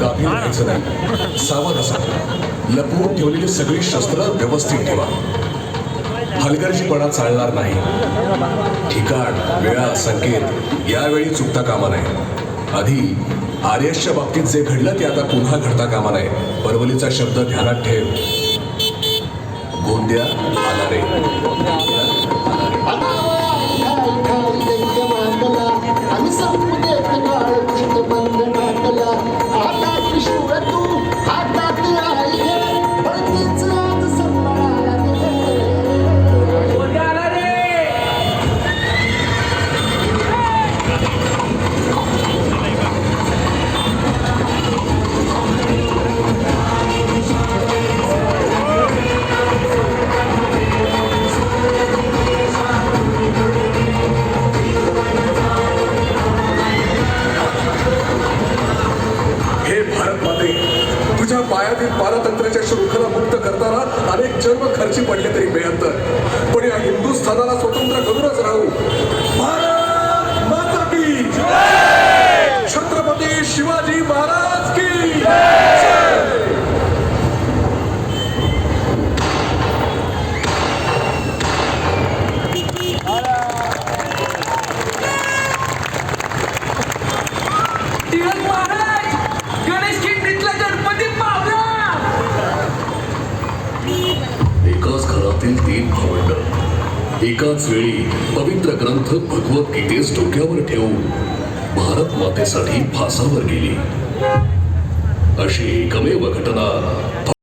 गाफील व्हायचं नाही. सावध असा. लपवून ठेवलेली सगळी शस्त्र व्यवस्थित ठेवा. हलगर्जीपणा चालणार नाही. ठिकाण वेळा संकेत यावेळी चुकता कामा नये. आधी आर्यसच्या बाबतीत जे घडलं ते आता पुन्हा घडता कामा नये. परवलीचा शब्द ध्यानात ठेव. गोंद्या आला रे. हे भारत माते तुझ्या पायातील पारतंत्र्याच्या शृंखला मुक्त करताना अनेक जन्म खर्ची पडले तरी बेअंतर घरातील तीन भावंड. एकाच वेळी पवित्र ग्रंथ भगवद्गीतेस डोक्यावर ठेवून भारत मातेसाठी फासावर गेली. अशी एकमेव घटना